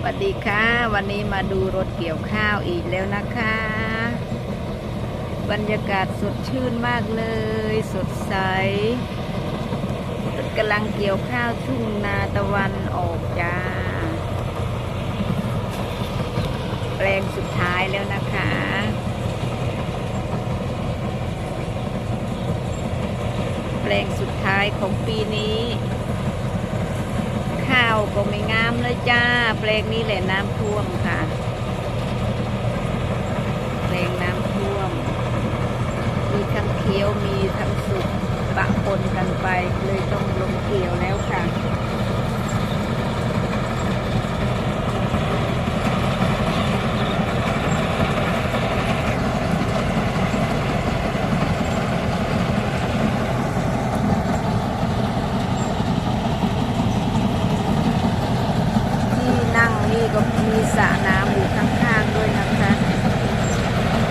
สวัสดีค่ะ วันนี้มาดูรถเกี่ยวข้าวอีกแล้วนะคะ บรรยากาศสดชื่นมากเลย สดใสรถกำลังเกี่ยวข้าวทุ่งนาตะวันออกจ้าแปลงสุดท้ายแล้วนะคะแปลงสุดท้ายของปีนี้ ก็ไม่งามเลยจ้าแปลงนี้แหละน้ำท่วมค่ะแปลงน้ำท่วม มีทั้งเคี้ยวมีทั้งสุกปะปนกันไปเลยต้องลงเกี่ยวแล้วค่ะ ที่นั่งนี่ก็ มีสระน้ำอยู่ข้างๆด้วยนะคะ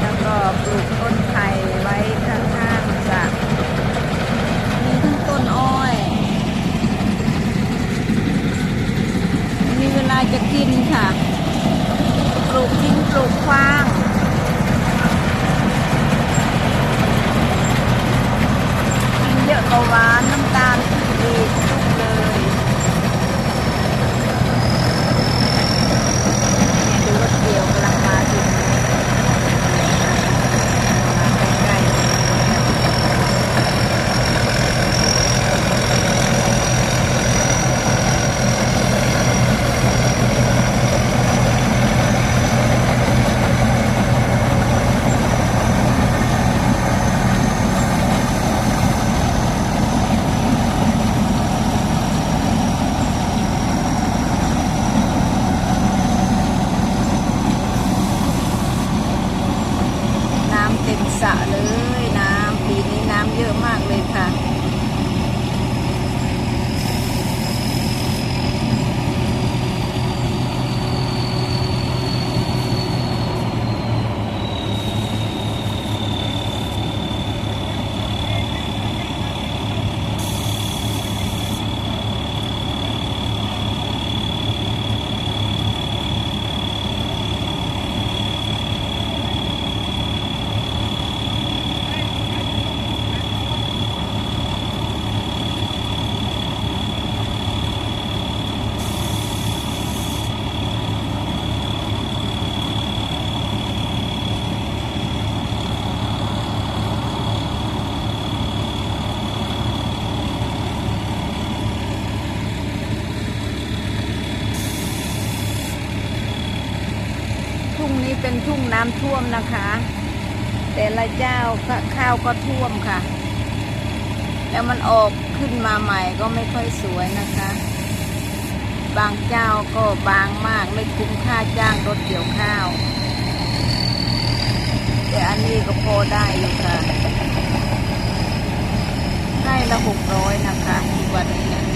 แล้วก็ปลูกต้นไผ่ไว้ข้างๆสระมีทั้งต้นอ้อย มีเวลาจะกินค่ะ ปลูกทิ้งปลูกคว้างกินเยอะก็หวานน้ำตาล งน้ำท่วมนะคะ แต่ละเจ้าข้าวก็ท่วมค่ะ แล้วมันออกขึ้นมาใหม่ก็ไม่ค่อยสวยนะคะ บางเจ้าก็บางมากไม่คุ้มค่าจ้างรถเกี่ยวข้าว แต่อันนี้ก็พอได้อยู่ค่ะให้ละหกร้อยนะคะทุกวันนี้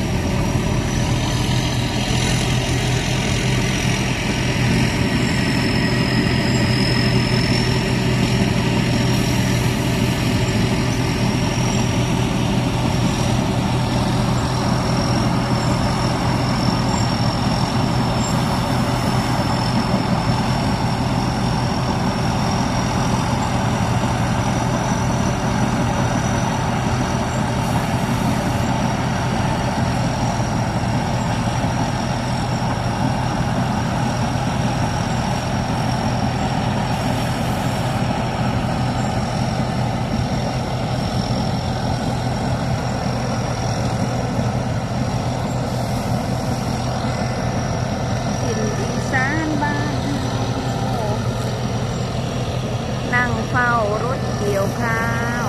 ถิ่นอีสานบ้านเรานั่ง เฝ้ารถเกี่ยวข้าว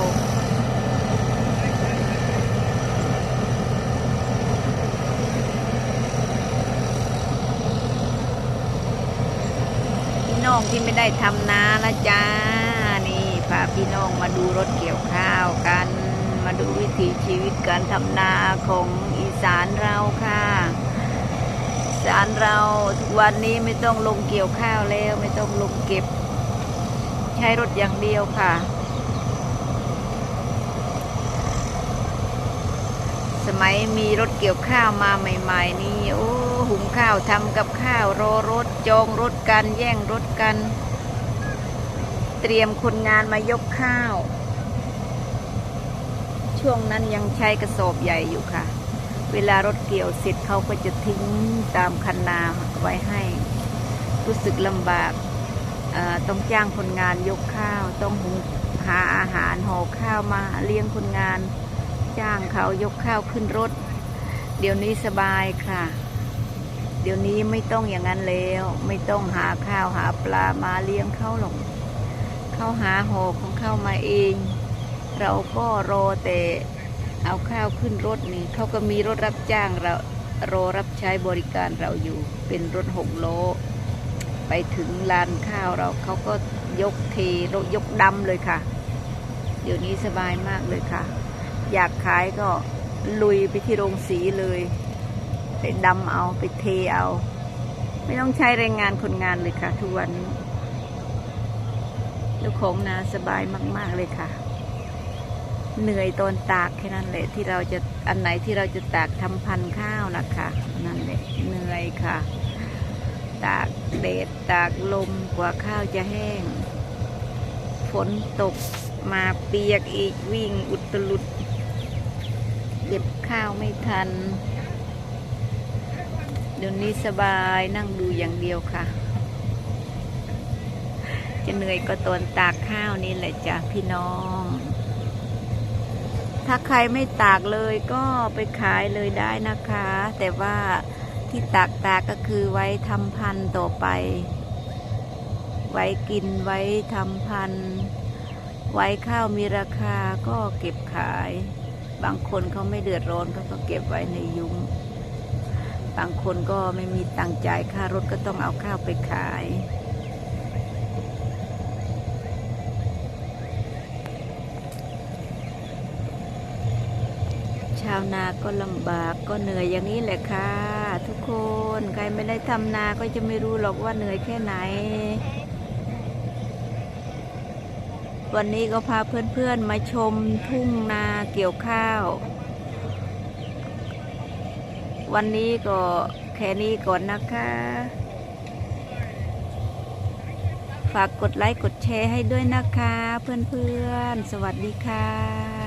พี่น้องที่ไม่ได้ทำนาละจ้า นี่พาพี่น้องมาดูรถเกี่ยวข้าวกัน มาดูวิถีชีวิตการทำนาของอีสานเราค่ะสารเราทุกวันนี้ไม่ต้องลงเกี่ยวข้าวแล้ว ไม่ต้องลงเก็บ ช้รถอย่างเดียวค่ะ สมัยมีรถเกี่ยวข้าวมาใหม่ ๆ นี่โอ้หุงข้าวทำกับข้าวรอรถจองรถกันแย่งรถกัน เตรียมคนงานมายกข้าว ช่วงนั้นยังใช้กระสอบใหญ่อยู่ค่ะ เวลารถเกี่ยวเสร็จเขาก็จะทิ้งตามคันนาไว้ให้ รู้สึกลำบาก ต้องจ้างคนงานยกข้าว ต้องหุงหาอาหารห่อข้าวมาเลี้ยงคนงาน จ้างเขายกข้าวขึ้นรถ เดี๋ยวนี้สบายค่ะ เดี๋ยวนี้ไม่ต้องอย่างนั้นแล้ว ไม่ต้องหาข้าวหาปลามาเลี้ยงเขาหรอกเขาหาห่อของเขามาเอง เราก็รอแต่เอาข้าวขึ้นรถนี่เขาก็มีรถรับจ้างเรารอรับใช้บริการเราอยู่เป็นรถหกล้อ ไปถึงลานข้าวเราเขาก็ยกเทรยกดำเลยค่ะ เดี๋ยวนี้สบายมากเลยค่ะ อยากขายก็ลุยไปที่โรงสีเลยไปดำเอาไปเทเอา ไม่ต้องใช้แรงงานคนงานเลยค่ะ ทุกวันนี้เจ้าของนาสบายมาก ๆเลยค่ะ เหนื่อยตอนตากแค่นั้นแหละ ที่เราจะอันไหนที่เราจะตากทำพันธุ์ข้าวนะคะ นั่นแหละเหนื่อยค่ะ ตาก แดดตากลมกว่าข้าวจะแห้ง ฝนตกมาเปียกอีกวิ่งอุตลุดเก็บข้าวไม่ทัน เดี๋ยวนี้สบายนั่งดูอย่างเดียวค่ะ จะเหนื่อยก็ตอนตากข้าวนี่แหละจ้ะพี่น้อง ถ้าใครไม่ตากเลยก็ไปขายเลยได้นะคะ แต่ว่า ที่ตากตากก็คือไว้ทำพันธุ์ต่อไป ไว้กินไว้ทำพันธุ์ ไว้ข้าวมีราคาก็เก็บขาย บางคนเขาไม่เดือดร้อนเขาก็เก็บไว้ในยุ้ง บางคนก็ไม่มีตังค์จ่ายค่ารถก็ต้องเอาข้าวไปขายชาวนาก็ลำบากก็เหนื่อยอย่างนี้แหละค่ะ คนใครไม่ได้ทำนาก็จะไม่รู้หรอกว่าเหนื่อยแค่ไหน วันนี้ก็พาเพื่อนๆมาชมทุ่งนาเกี่ยวข้าว วันนี้ก็แค่นี้ก่อนนะคะ ฝากกดไลค์กดแชร์ให้ด้วยนะคะ เพื่อนๆ สวัสดีค่ะ